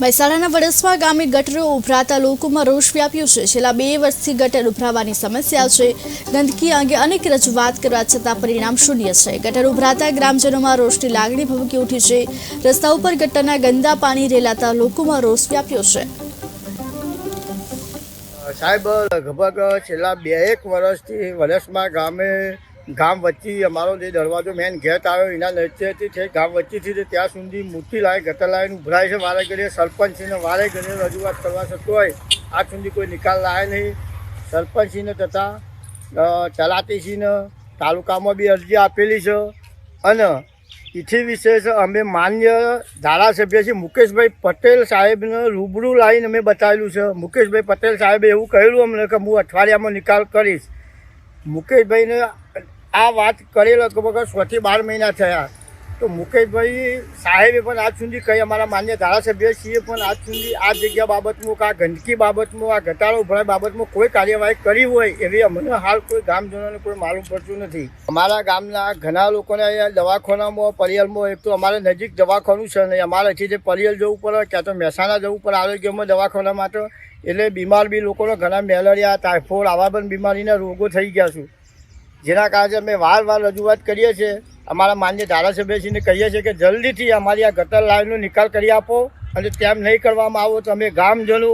મહેસાણાના વડસવા ગામે ગટરો ઉભરાતા લોકોમાં રોષ વ્યાપ્યો છે. છેલ્લા બે વર્ષથી ગટર ઉભરાવાની સમસ્યા છે. ગંદકી અંગે અનેક રજૂઆત કરવા છતાં પરિણામ શૂન્ય છે. ગટર ઉભરાતા ગ્રામજનોમાં રોષની લાગણી ભભૂકી ઉઠી છે. રસ્તા ઉપર ગટરના ગંદા પાણી રેલાતા લોકોમાં રોષ વ્યાપ્યો છે. સાહેબ લગભગ છેલ્લા બે એક વર્ષથી વલસમાં ગામે ગામ વચ્ચે અમારો જે દરવાજો મેન ગેટ આવ્યો એના નીચેથી છે ગામ વચ્ચેથી ત્યાં સુધી મૂર્તિ લાય ગટર લાવીને ઉભરાય છે વારે ઘડીએ સરપંચને વારે ઘડીએ રજૂઆત કરવા છતાં હોય. આજ સુધી કોઈ નિકાલ લાવે નહીં. સરપંચને તથા અ, તલાટીશ્રીને તાલુકામાં બી અરજી આપેલી છે. અને એથી વિશેષ અમે માન્ય ધારાસભ્ય છે મુકેશભાઈ પટેલ સાહેબને રૂબરૂ લાવીને અમે બતાવેલું છે. મુકેશભાઈ પટેલ સાહેબે એવું કહેલું અમને કે હું અઠવાડિયામાં નિકાલ કરીશ. મુકેશભાઈને આ વાત કરેલ લગભગ સોથી બાર મહિના થયા. તો મુકેશભાઈ સાહેબે પણ આજ સુધી કહી અમારા માન્ય ધારાસભ્ય છીએ પણ આજ સુધી આ જગ્યા બાબતમાં આ ગંદકી બાબતમાં, આ ઘટાડો ઉભરાય બાબતમાં કોઈ કાર્યવાહી કરી હોય એવી અમને હાલ કોઈ ગામજનોને કોઈ માલુમ પડતું નથી. અમારા ગામના ઘણા લોકોને દવાખાનામાં, પરિયલમાં એક તો અમારે નજીક દવાખાનું છે નહીં અમારે હજી જે પરિયલ જવું પડે ક્યાં તો મહેસાણા જવું પડે આરોગ્યમાં દવાખાના માટે. એટલે બીમાર બી લોકોને ઘણા મેલેરિયા ટાઇફોઇડ આવા પણ બીમારીના રોગો થઈ ગયા છે. જેના કારણે અમે વાર વાર રજૂઆત કરીએ છીએ. અમારા માન્ય ધારાસભ્યશ્રીને કહીએ છીએ કે જલ્દીથી અમારી આ ગટર લાઈનનો નિકાલ કરી આપો અને તેમ નહીં કરવામાં આવો તો અમે ગામજનો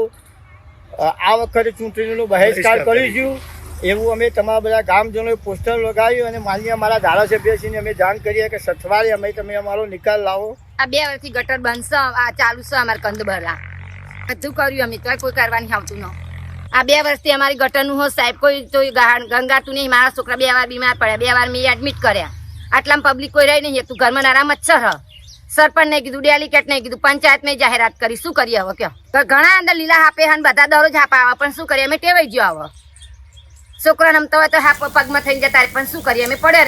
આ વખતે ચૂંટણીનો બહિષ્કાર કરીશું. એવું અમે તમારા બધા ગામજનોએ પોસ્ટર લગાવ્યું અને માન્ય અમારા ધારાસભ્યશ્રીને અમે જાણ કરીએ કે સથવારે અમે તમે અમારો નિકાલ લાવો. આ બે વર્ષથી ગટર બંધ આ ચાલુ છે કંદ કંદબરા. બધું કર્યું અમે તો કોઈ કરવાની આવતું ન. આ બે વર્ષથી અમારી ગટરનું હો સાહેબ, કોઈ તો ગંગાતું નહીં, મારા છોકરા બે વાર બીમાર પડ્યા, બે વાર મેં એડમિટ કર્યા. આટલામાં પબ્લિક કોઈ રહી નહીં તું ઘરમાં નારા મચ્છર હ. સરપંચ નહીં કીધું ડેલિકેટ નહીં કીધું પંચાયત મેં જાહેરાત કરી, શું કરીએ હવે કયો? ઘણા અંદર લીલા હાપે હન, બધા દરરોજ હાપા આવે, પણ શું કરીએ? અમે ટેવાઈ ગયો આવો છોકરા નમતો હોય તો હાપ પગમાં થઈ જતા પણ શું કરીએ? અમે પડે